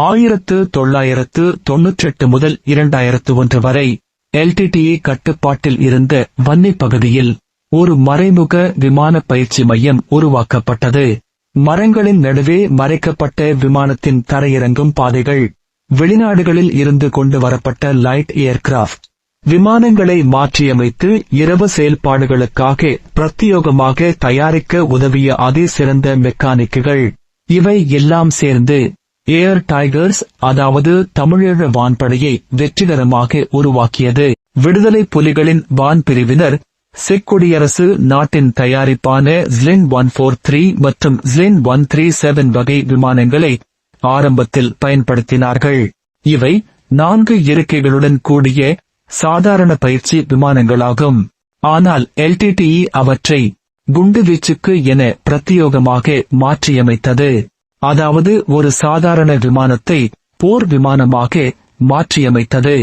ஆயிரத்து தொள்ளாயிரத்து தொன்னூற்றெட்டு முதல் இரண்டாயிரத்து ஒன்று வரை எல்டிடிஏ கட்டுப்பாட்டில் இருந்த வன்னி பகுதியில் ஒரு மறைமுக விமான பயிற்சி மையம் உருவாக்கப்பட்டது. மரங்களின் நடுவே மறைக்கப்பட்ட விமானத்தின் தரையிறங்கும் பாதைகள் வெளிநாடுகளில் இருந்து கொண்டு வரப்பட்ட லைட் ஏர்கிராஃப்ட் விமானங்களை மாற்றியமைத்து இரவு செயல்பாடுகளுக்காக பிரத்யோகமாக தயாரிக்க உதவிய அதே சிறந்த மெக்கானிக்குகள் இவை எல்லாம் சேர்ந்து ஏர் டைகர்ஸ் அதாவது தமிழீழ வான்படையை வெற்றிகரமாக உருவாக்கியது. விடுதலை புலிகளின் வான் பிரிவினர் செக்குடியரசு நாட்டின் தயாரிப்பான ஸ்லின் ஒன் போர் த்ரீ மற்றும் ஸ்லின் ஒன் த்ரீ செவன் வகை விமானங்களை ஆரம்பத்தில் பயன்படுத்தினார்கள். இவை நான்கு இருக்கைகளுடன் கூடிய சாதாரண பயிற்சி விமானங்களாகும். ஆனால் எல்டிடிஇ அவற்றை குண்டுவீச்சுக்கு என பிரத்யோகமாக மாற்றியமைத்தது. அதாவது ஒரு சாதாரண விமானத்தை போர் விமானமாக மாற்றியமைத்தது.